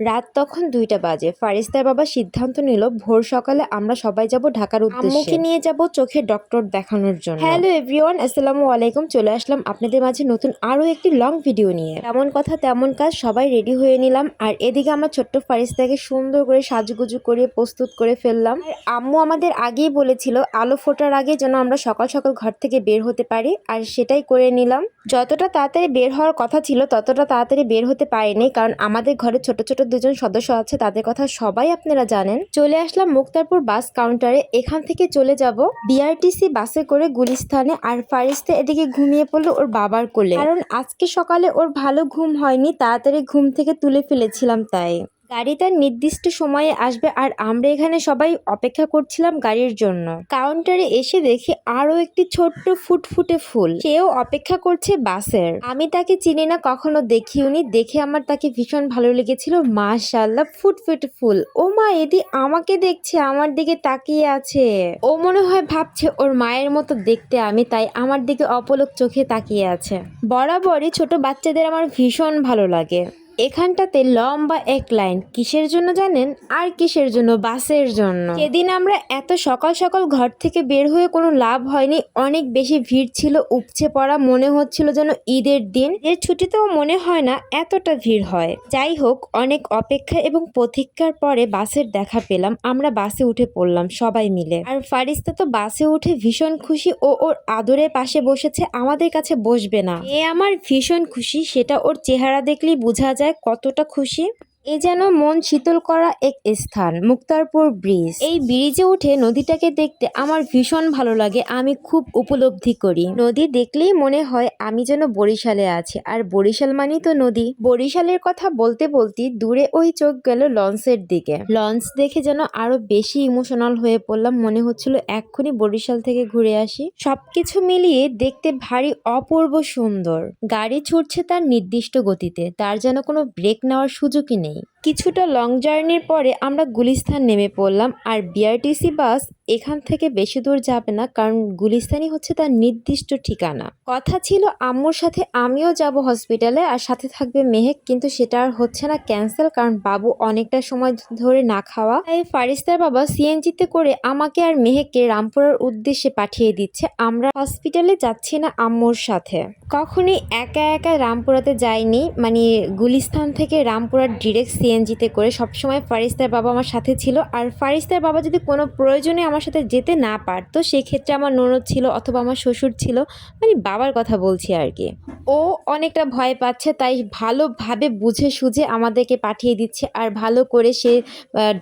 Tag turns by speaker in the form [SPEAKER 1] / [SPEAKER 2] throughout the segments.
[SPEAKER 1] রাত তখন দুইটা বাজে। ফারিস্তার বাবা সিদ্ধান্ত নিল ভোর সকালে আমরা সবাই যাব ঢাকার উদ্দেশ্যে। আম্মুকে নিয়ে যাব চোখের ডক্টর দেখানোর জন্য। হ্যালো এভরিওয়ান আসসালামু আলাইকুম। চলে আসলাম আপনাদের মাঝে নতুন আরও একটি লং ভিডিও নিয়ে। তেমন কথা তেমন কাজ সবাই রেডি হয়ে নিলাম। আর এদিকে আমার ছোট্ট ফারিস্তাকে সুন্দর করে সাজুগুজু করে প্রস্তুত করে ফেললাম। আম্মু আমাদের আগেই বলেছিল আলো ফোটার আগে যেন আমরা সকাল সকাল ঘর থেকে বের হতে পারি। আর সেটাই করে নিলাম। যতটা তাড়াতাড়ি বের হওয়ার কথা ছিল ততটা তাড়াতাড়ি বের হতে পারিনি। কারণ আমাদের ঘরে ছোট ছোট দুজন সদস্য আছে, তাদের কথা সবাই আপনারা জানেন। চলে আসলাম মুক্তারপুর বাস কাউন্টারে। এখান থেকে চলে যাব বিআরটিসি বাসে করে গুলিস্থানে আর ফারিস্তে এদিকে ঘুমিয়ে পড়ল ওর বাবার কোলে। কারণ আজকে সকালে ওর ভালো ঘুম হয়নি, তাড়াতাড়ি ঘুম থেকে তুলে ফেলেছিলাম তাই। গাড়ি তার নির্দিষ্ট সময়ে আসবে আর আমরা এখানে সবাই অপেক্ষা করছিলাম গাড়ির জন্য। কাউন্টারে এসে দেখি আরও একটি ছোট্ট ফুটফুটে ফুল। সেও অপেক্ষা করছে বাসের। আমি তাকে চিনি না, কখনো দেখিওনি দেখে আমার তাকে ভীষণ ভালো লেগেছিল। মাশাল্লাহ ফুটফুটে ফুল। ও মা এদি আমাকে দেখছে, আমার দিকে তাকিয়ে আছে। ও মনে হয় ভাবছে ওর মায়ের মতো দেখতে আমি, তাই আমার দিকে অপলক চোখে তাকিয়ে আছে। বরাবরই ছোট বাচ্চাদের আমার ভীষণ ভালো লাগে। এখানটাতে লম্বা এক লাইন। কিসের জন্য জানেন? আর কিসের জন্য? বাসের জন্য। সেদিন আমরা এত সকাল সকাল ঘর থেকে বের হয়ে কোনো লাভ হয়নি। অনেক বেশি ভিড় ছিল, উপচে পড়া। মনে হচ্ছিল যেন ঈদের দিন। এর ছুটিতেও মনে হয় না এতটা ভিড় হয়। যাই হোক, অনেক অপেক্ষা এবং প্রতীক্ষার পরে বাসের দেখা পেলাম। আমরা বাসে উঠে পড়লাম সবাই মিলে। আর ফারিস্তা তো বাসে উঠে ভীষণ খুশি ও ওর আদরের পাশে বসেছে। আমাদের কাছে বসবে না। এ আমার ভীষণ খুশি, সেটা ওর চেহারা দেখলেই বোঝা যায়। কতটা খুশি? এ যেন মন শীতল করা এক স্থান, মুক্তারপুর ব্রিজ। এই ব্রিজে উঠে নদীটাকে দেখতে আমার ভীষণ ভালো লাগে, আমি খুব উপলব্ধি করি। নদী দেখলেই মনে হয় আমি যেন বরিশালে আছি, আর বরিশাল মানেই তো নদী। বরিশালের কথা বলতে বলতে দূরে ওই চোখ গেল লঞ্চের দিকে। লঞ্চ দেখে যেন আরও বেশি ইমোশনাল হয়ে পড়লাম, মনে হচ্ছিল এক্ষুনি বরিশাল থেকে ঘুরে আসি। সবকিছু মিলিয়ে দেখতে ভারী অপূর্ব সুন্দর। গাড়ি ছুটছে তার নির্দিষ্ট গতিতে, তার যেন কোনো ব্রেক নেওয়ার সুযোগই নেই। নেই কিছুটা লং জার্নির পরে আমরা গুলিস্তান নেমে পড়লাম, আর বিআরটিসি বাস এখান থেকে বেশি দূর যাবে না, কারণ গুলিস্তানই হচ্ছে তার নির্দিষ্ট ঠিকানা। কথা ছিল আম্মুর সাথে, আমিও যাব হসপিটালে, আর সাথে থাকবে মেহেক, কিন্তু সেটা আর হচ্ছে না, ক্যান্সেল, কারণ বাবু অনেকটা সময় ধরে না খাওয়া। তাই ফারিস্তার বাবা সিএনজিতে করে আমাকে আর মেহেককে রামপুরার উদ্দেশ্যে পাঠিয়ে দিচ্ছে, আমরা হসপিটালে যাচ্ছি না আম্মুর সাথে। কখনই একা একা রামপুরাতে যাইনি মানে গুলিস্তান থেকে রামপুরার ডিরেক্ট সিএনজিতে করে সবসময় ফারিস্তার বাবা আমার সাথে ছিল। আর ফারিস্তার বাবা যদি কোনো প্রয়োজনে আমার সাথে যেতে না পারতো, সেক্ষেত্রে আমার ননদ ছিল অথবা আমার শ্বশুর ছিল। মানে বাবার কথা বলছি আর কি। ও অনেকটা ভয় পাচ্ছে, তাই ভালোভাবে বুঝে সুঝে আমাদেরকে পাঠিয়ে দিচ্ছে আর ভালো করে সে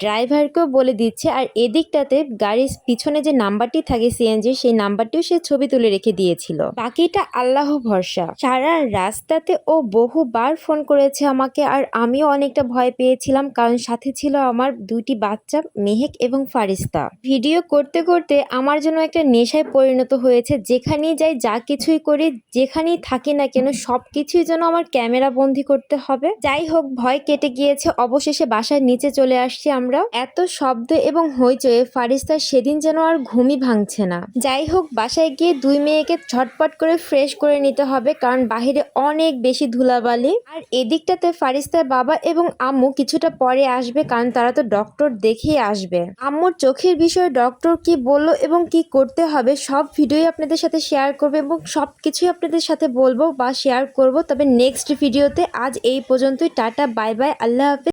[SPEAKER 1] ড্রাইভারকেও বলে দিচ্ছে। আর এদিকটাতে গাড়ির পিছনে যে নাম্বারটি থাকে সিএনজি সেই নাম্বারটিও সে ছবি তুলে রেখে দিয়েছিল। বাকিটা আল্লাহ ভরসা। সারা রাস্তাতে ও বহুবার ফোন করেছে আমাকে আর আমিও অনেকটা ভয় পেয়েছিলাম কারণ সাথে ছিল আমার দুইটি বাচ্চা, মেহেক এবং ফারিস্তা। ভিডিও করতে করতে আমার জন্য একটা নেশায় পরিণত হয়েছে, যেখানেই যাই যা কিছুই করি, যেখানেই থাকি না কেন সব কিছুই যেন আমার ক্যামেরা বন্দি করতে হবে। যাই হোক, ভয় কেটে গিয়েছে, অবশেষে বাসার নিচে চলে আসছি আমরা। এত শব্দ এবং হইচয়ে ফারিস্তার সেদিন যেন আর ঘুমই ভাঙছে না। যাই হোক, বাসায় গিয়ে দুই মেয়েকে ঝটপট করে ফ্রেশ করে নিতে হবে, কারণ বাহিরে অনেক বেশি ধুলাবালি। আর এদিকটাতে ফারিস্তার বাবা এবং আম্মু কিছুটা পরে আসবে কারণ তারা তো ডক্টর দেখেই আসবে। আম্মুর চোখের বিষয়ে ডক্টর কি বলল এবং কি করতে হবে সব ভিডিওই আপনাদের সাথে শেয়ার করবে এবং সব কিছুই আপনাদের সাথে বলব বা শেয়ার করব। তবে নেক্সট ভিডিওতে আজ এই পর্যন্তই। টাটা বাই বাই আল্লাহ হাফেজ।